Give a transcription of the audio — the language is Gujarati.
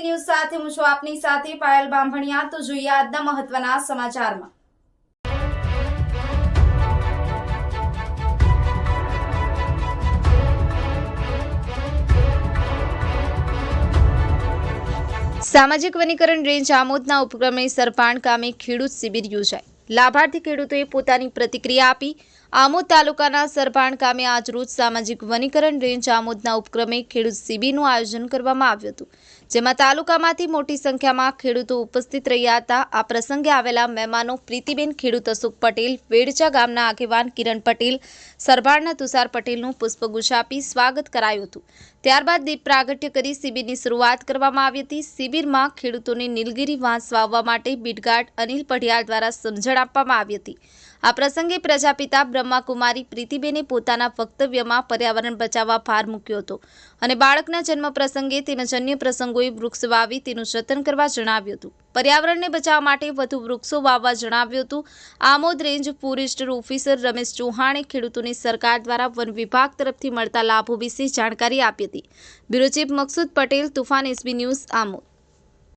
ન્યૂઝ સાથે હું છું આપની તો જોઈએ આજના મહત્વના સમાચારમાં. સામાજિક વનીકરણ રેન્જ આમોદના ઉપક્રમે સરપાણ કામે ખેડૂત શિબિર યોજાઈ લાભાર્થી ખેડૂતોએ પોતાની પ્રતિક્રિયા આપી. આમોદ તાલુકાના સરભાણ ગામે આજરોજ સામાજિક વનીકરણ રેન્જ આમોદના ઉપક્રમે ખેડૂત શિબિરનું આયોજન કરવામાં આવ્યું હતું. જેમાં તાલુકામાંથી મોટી સંખ્યામાં ખેડૂતો ઉપસ્થિત રહ્યા હતા. આ પ્રસંગે આવેલા મહેમાનો પ્રીતિબેન ખેડૂત અશોક પટેલ, વેડચા ગામના આગેવાન કિરણ પટેલ સરભાણના તુષાર પટેલનું પુષ્પગુચ્છ આપી સ્વાગત કરાયું હતું. ત્યારબાદ દીપ પ્રાગટ્ય કરી શિબિરની શરૂઆત કરવામાં આવી હતી. શિબિરમાં ખેડૂતોને નીલગિરી વાંસ વાવવા માટે બીટગાર્ડ અનિલ પઢિયાર દ્વારા સમજણ આપવામાં આવી હતી. આ પ્રસંગે પ્રજાપિતા બ્રહ્માકુમારી પ્રીતિબેને પોતાના વક્તવ્યમાં પર્યાવરણ બચાવવા ભાર મૂક્યો હતો અને બાળકના જન્મ પ્રસંગે તેમજ અન્ય પ્રસંગોએ વૃક્ષ વાવી તેનું જતન કરવા જણાવ્યું હતું. પર્યાવરણને બચાવવા માટે વધુ વૃક્ષો વાવવા જણાવ્યું હતું. Amod range forest officer Ramesh ચૌહાણે ખેડૂતોને સરકાર દ્વારા વન વિભાગ તરફથી મળતા લાભો વિશે જાણકારી આપી હતી. Bureau chief Maqsood Patel, Tufan SB news, Amod.